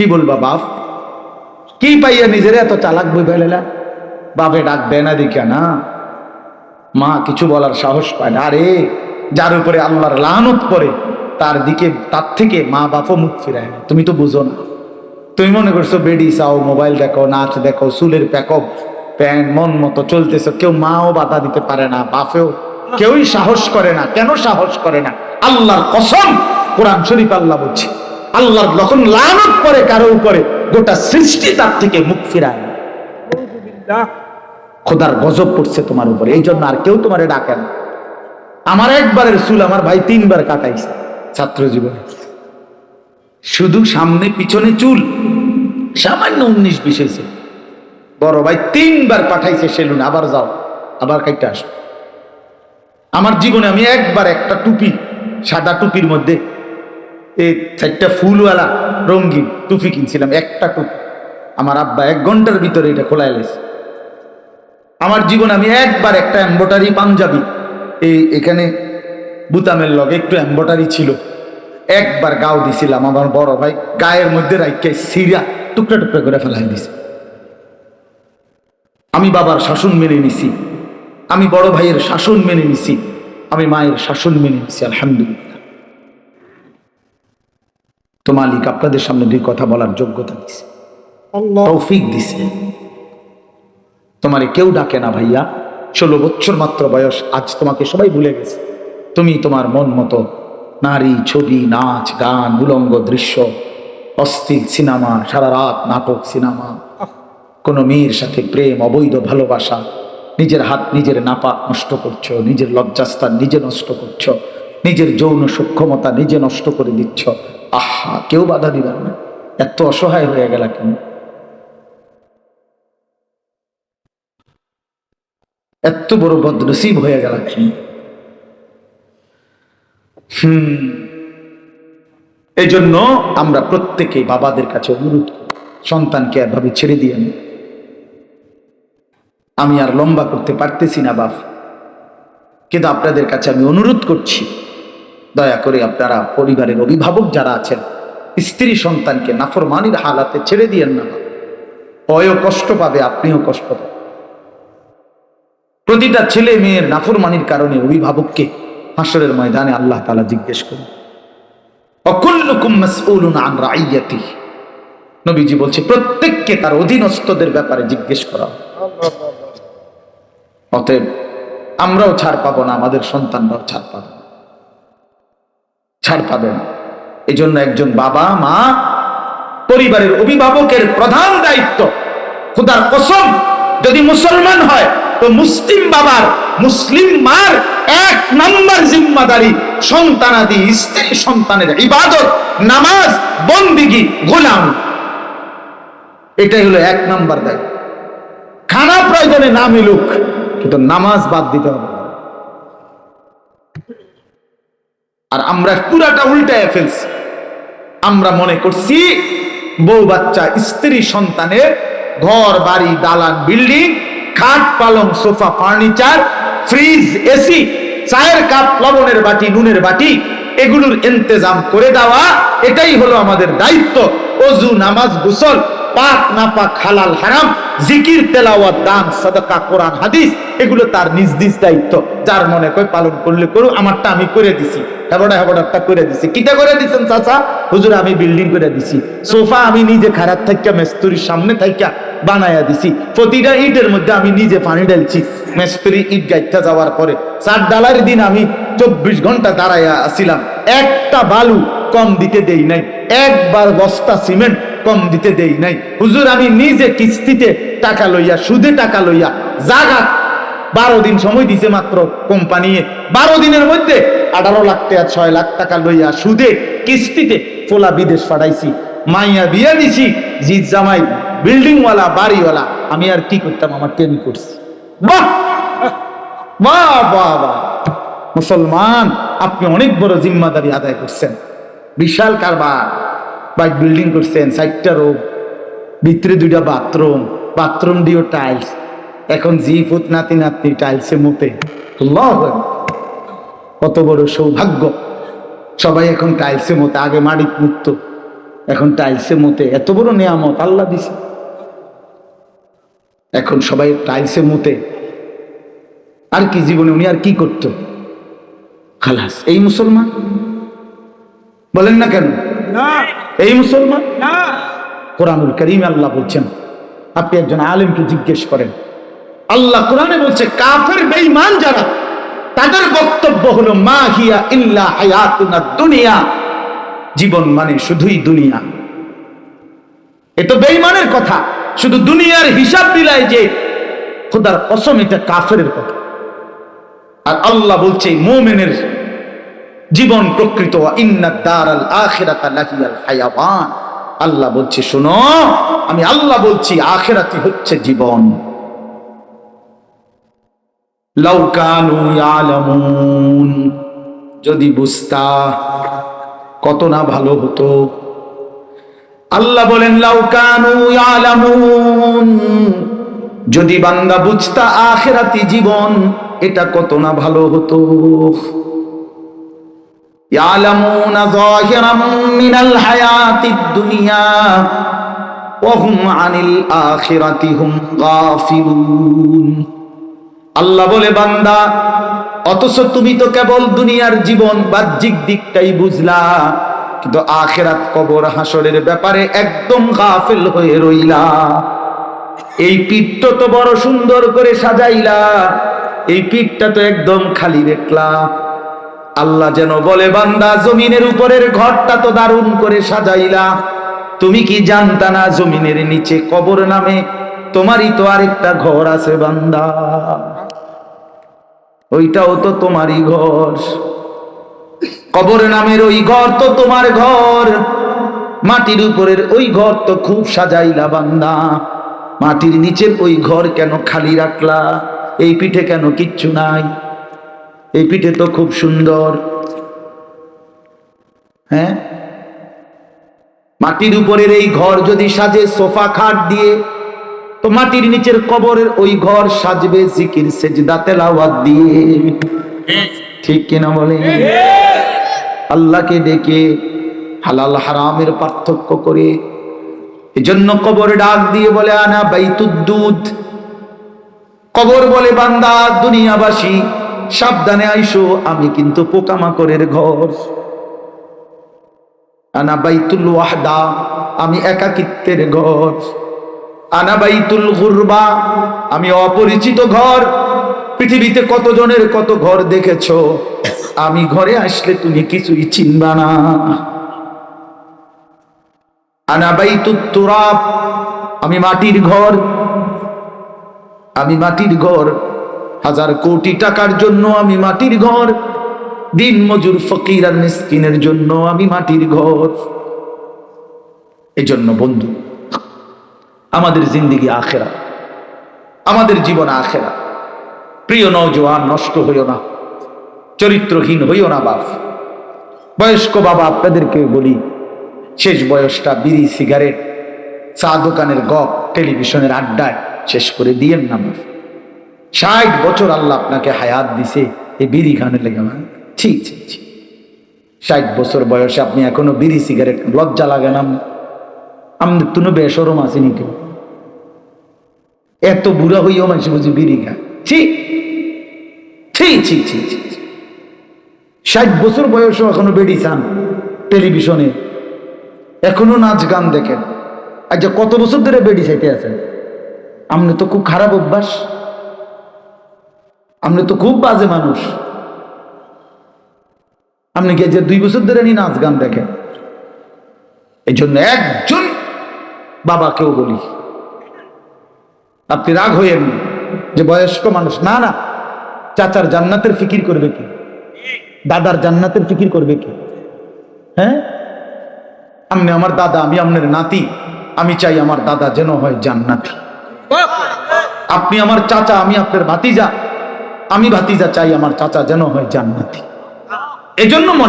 কি বলবা বাপ? কি পাইয়া নিজের এত চালাক বই ফেলেলা বাপে ডাক দেয় না দিকা না। মা কিছু বলার সাহস পায় না। আরে, যার উপরে আল্লাহর লানত পরে তার দিকে, তার থেকে মা বাপও মুখ ফিরায় না। তুমি তো বুঝো না। তুমি মনে করছ বেডি চাও, মোবাইল দেখো, নাচ দেখো, চুলের প্যাকপ প্যান্ট, মন মতো চলতেছো। কেউ মাও বাধা দিতে পারে না, বাপেও। কেউই সাহস করে না। কেন সাহস করে না? আল্লাহর কসম, কোরআন শরীফ আল্লাহ বলছে। আল্লাহর যখন লানত পরে কারও উপরে গোটা সৃষ্টি তার থেকে মুখ ফিরায় খোদার গজব পড়ছে তোমার উপরে এই জন্য আর কেউ তোমারে ডাকে না। আমার একবারের চুল আমার ভাই তিনবার কাটাইছে ছাত্র জীবনে। শুধু সামনে পিছনে চুল সামান্য উনিশ বিশ হয়েছে। বড় ভাই তিনবার পাঠাইছে সেলুন আবার যাও আবার কাইটা আসো। আমার জীবনে আমি একবার একটা টুপি সাদা টুপির মধ্যে এই চারটা ফুলওয়ালা রঙিন টুপি কিনছিলাম, একটা টুপি। আমার আব্বা এক ঘণ্টার ভিতরে এটা খোলাই লেছে। আমার জীবন আমি একবার একটা এম্বোটারি পাঞ্জাবি, এই এখানে বুতামের লগে একটু এম্বোটারি ছিল। একবার গাও দিছিলাম আমার বড় ভাই, গায়ের মধ্যে রাইকে সিরা টুকরা টুকরা করে ফেলাই দিছে। আমি বাবার শাসন মেনে নিছি, আমি বড় ভাইয়ের শাসন মেনে নিছি, আমি মায়ের শাসন মেনে নিছি, আলহামদুলিল্লাহ। তো মালিক আপনাদের সামনে দুই কথা বলার যোগ্যতা দিছে। তৌফিক দিছে। তোমারে কেউ ডাকে না ভাইয়া। ষোলো বছর মাত্র বয়স আজ তোমাকে সবাই ভুলে গেছে। তুমি তোমার মন মতো নারী ছবি নাচ গান উলঙ্গ দৃশ্য অস্থির সিনেমা সারা রাত নাটক সিনেমা কোনো মেয়ের সাথে প্রেম অবৈধ ভালোবাসা নিজের হাত নিজের নাপা নষ্ট করছ নিজের লজ্জাস্থান নিজে নষ্ট করছ নিজের যৌন সক্ষমতা নিজে নষ্ট করে দিচ্ছ আহা, কেউ বাধা দিবার না। এত অসহায় হয়ে গেল কেন? এত বড় বদনসিব হয়ে গেল কেন? হুম এই জন্য আমরা প্রত্যেকে বাবাদের কাছে অনুরোধ সন্তানকে এভাবে ছেড়ে দিয়ে। আমি আর লম্বা করতে পারতেছি না, বাপ। কিন্তু আপনাদের কাছে আমি অনুরোধ করছি দয়া করে আপনারা পরিবারের অভিভাবক যারা আছেন, স্ত্রী সন্তানকে নাফরমানির হালাতে ছেড়ে দিয়েন না। অয়ও কষ্ট পাবে, আপনিও কষ্ট পাবেন। প্রতিটা ছেলে মেয়ের নাফরমানির কারণে অভিভাবককে হাসরের ময়দানে আল্লাহ তালা জিজ্ঞেস করুন। নবীজি বলছে, প্রত্যেককে তার অধীনস্থদের ব্যাপারে জিজ্ঞেস করা। অতএব আমরাও ছাড় পাবো না, আমাদের সন্তানরাও ছাড় পাবে ছাড় পাবে না এই জন্য একজন বাবা, মা, পরিবারের অভিভাবকের প্রধান দায়িত্ব। খুদার কসম, যদি মুসলমান হয়, তো মুসলিম বাবার, মুসলিম মার এক নম্বর জিম্মাদারি সন্তানাদি স্ত্রী সন্তানের ইবাদত, নামাজ, বন্দিগি, গোলাম। এটাই হলো এক নম্বর দায়িত্ব। খানা প্রয়োজনে না মিলুক, কিন্তু নামাজ বাদ দিতে হবে। আর আমরা পুরাটা উল্টায় ফেলছি। আমরা মনে করছি বউ বাচ্চা, স্ত্রী সন্তানের ঘর, বাড়ি, দালান, বিল্ডিং, খাট, পালং, সোফা, ফার্নিচার, ফ্রিজ, এসি, চায়ের কাপ, লবণের বাটি, নুনের বাটি, এগুলোর ইন্তজাম করে দেওয়া, এটাই হলো আমাদের দায়িত্ব। অজু, নামাজ, গোসল পাক না পাক হালাল হারাম, জিকির, তেলাওয়াত, দান, সাদাকা, কোরআন, হাদিস, এগুলো তার নিজ নিজ দায়িত্ব। যার মনে কয়, পালন করলে করু, আমারটা আমি করে দিছি। হেবড়া হেবড়াটা করে দিছি। কিটা করে দিছেন চাচা? হুজুর, আমি বিল্ডিং করে দিছি। সোফা আমি নিজে খারাপ থাইকা, মেস্তুরির সামনে থাইকা বানায়া দিছি। প্রতিটা ইটের মধ্যে আমি নিজে পানি ঢালছি। মেস্তুরি ইট গাইতে যাওয়ার পরে চার ডালার দিন আমি চব্বিশ ঘণ্টা দাঁড়াইয়া আসিলাম একটা বালু কম দিতে দেই নাই। একবার বস্তা সিমেন্ট কম দিতে দেই নাই। হুজুর, আমি নিজে কিস্তিতে টাকা লইয়া, সুদে টাকা লইয়া, জাগা, বারো দিন সময় দিছে মাত্র কোম্পানি বারো দিনের মধ্যে আঠারো লাখ টাকা, ছয় লাখ টাকা লইয়া, সুদে কিস্তিতে ফোলা বিদেশ পাঠাইছি। মাইয়া বিয়া দিছি জিৎ জামাই, বিল্ডিংওয়ালা, বাড়িওয়ালা। আমি আর কি করতাম? আমার টেমি করছি। মুসলমান, আপনি অনেক বড় জিম্মাদারি আদায় করছেন। বিশাল কারবার। বাইক বিল্ডিং করছেন সাইটটা রোগ ভিতরে দুইটা বাথরুম বাথরুম দিও টাইলস এখন জি ফুট নাতি নাতনি টাইলসে মুতে। কত বড় সৌভাগ্য। সবাই এখন টাইলসে মতে, আগে মাড়ি মুক্ত। এখন টাইলসে মতে। এত বড় নিয়ামত, আল্লাহ দিছে। এখন সবাই টাইলসে মতে। আর কি জীবনে উনি আর কি করত? খালাস। এই মুসলমান? বলেন না কেন? এই মুসলমান? কোরআনুল করিম আল্লাহ বলছেন আপনি একজন আলেমকে জিজ্ঞেস করেন আল্লাহ কোরআনে বলছে কাফের বেঈমান যারা তাদের বক্তব্য হলো মা হিয়া ইল্লা হায়াতুনা দুনিয়া। জীবন মানে শুধুই দুনিয়া। এ তো বেঈমানের কথা শুধু দুনিয়ার হিসাব দিলাই যে খোদার কসম এটা কাফের কথা। আর আল্লাহ বলছে মোমেনের জীবন প্রকৃত আল্লাহ বলছে, শোনো, আমি আল্লাহ বলছি আখেরাতি হচ্ছে জীবন। যদি বুঝতা কত না ভালো হতো। আল্লাহ বলেন লাউকানু ইয়ালামুন। যদি বান্দা বুঝতা আখেরাতি জীবন, এটা কত না ভালো হতো। يعلمون ظاهرا من الحياة الدنيا وهم عن الآخرة هم غافلون আল্লাহ বলে বান্দা অথচ তুমি তো কেবল দুনিয়ার জীবন বাহ্যিক দিকটাই বুঝলা কিন্তু আখেরাত কবর হাসরের ব্যাপারে একদম গাফিল হয়ে রইলা এই পিঠটা তো বড় সুন্দর করে সাজাইলা এই পিঠটা তো একদম খালি দেখলা আল্লাহ যেন বলে, বান্দা, জমিনের উপরের ঘরটা তো দারুণ করে সাজাইলা। তুমি কি জানতা না জমিনের নিচে কবর নামে? তোমারই তো আরেকটা ঘর আছে, বান্দা। ওইটাও তো তোমারই ঘর। কবর নামের ওই ঘর তো তোমার ঘর। মাটির উপরের ওই ঘর তো খুব সাজাইলা, বান্দা। মাটির নিচের ওই ঘর কেন খালি রাখলা? এই পিঠে কেন কিচ্ছু নাই? এই পিঠে তো খুব সুন্দর। হ্যাঁ? মাটির উপরের এই ঘর যদি সাজে সোফা খাট দিয়ে, তো মাটির নিচের কবরের ওই ঘর সাজবে জিকির, সেজদা, তেলাওয়াত দিয়ে। ঠিক কিনা বলে? আল্লাহকে ডেকে হালাল হারামের পার্থক্য করে, এজন্য কবর ডাক দিয়ে বলে, আনা বাইতুদ্দুদ। কবর বলে, বান্দা, দুনিয়াবাসী সাবধানে আইসো, আমি কিন্তু পোকামাকড়ের ঘর। আনা বাইতুল ওয়াহদা, আমি একাকিত্বের ঘর। আনা বাইতুল গুরবা, আমি অপরিচিত ঘর। পৃথিবীতে কতজনের কত ঘর দেখেছ? আমি ঘরে আসলে তুমি কিছুই চিনবা না। আনা বাইতুত তুরাব, আমি মাটির ঘর। আমি মাটির ঘর। হাজার কোটি টাকার জন্য আমি মাটির ঘর। দিন মজুর ফকির আর মিসকিনের জন্য আমি মাটির ঘর। এজন্য বন্ধু, আমাদের জিন্দিগি আখেরা, আমাদের জীবন আখেরা। প্রিয় নৌজওয়ান নষ্ট হইও না, চরিত্রহীন হইও না বাপ। বয়স্ক বাবা, আপনাদেরকে বলি, শেষ বয়সটা বিড়ি, সিগারেট, চা দোকানের গপ, টেলিভিশনের আড্ডায় শেষ করে দিয়েন না বাপ। ষাট বছর আল্লাহ আপনাকে হায়াত দিছে এই বিড়ি খানে লেগে না ছি ছি ষাট বছর বয়সে আপনি এখনও বিড়ি সিগারেট লজ্জা লাগে না আমাদের তুনো বেসরম আসেনি কেউ? এত বুড়া হইও মানুষ বুঝি বিড়ি খা ছি ছি ছি ছি ছি। ষাট বছর বয়সও এখনও বেড়ি চান টেলিভিশনে। এখনও নাচ গান দেখেন। আচ্ছা কত বছর ধরে বেড়ি চাইতে আছেন? আপনি তো খুব খারাপ অভ্যাস। আপনি তো খুব বাজে মানুষ। আপনি কি যে দুই বছর ধরে নি নাচ গান দেখেন? এই জন্য একজন বাবাকেও বলি, আপনি রাগ হইয়েন যে বয়স্ক মানুষ। না না, চাচার জান্নাতের ফিকির করবে কি? দাদার জান্নাতের ফিকির করবে কি? হ্যাঁ? আপনি আমার দাদা, আমি আপনার নাতি, আমি চাই আমার দাদা যেন হয় জান্নাতি। আপনি আমার চাচা, আমি আপনার ভাতিজা। আমি ভাতিজা চাই আমার চাচা যেন হয় জান্নাতি। এজন্য মনে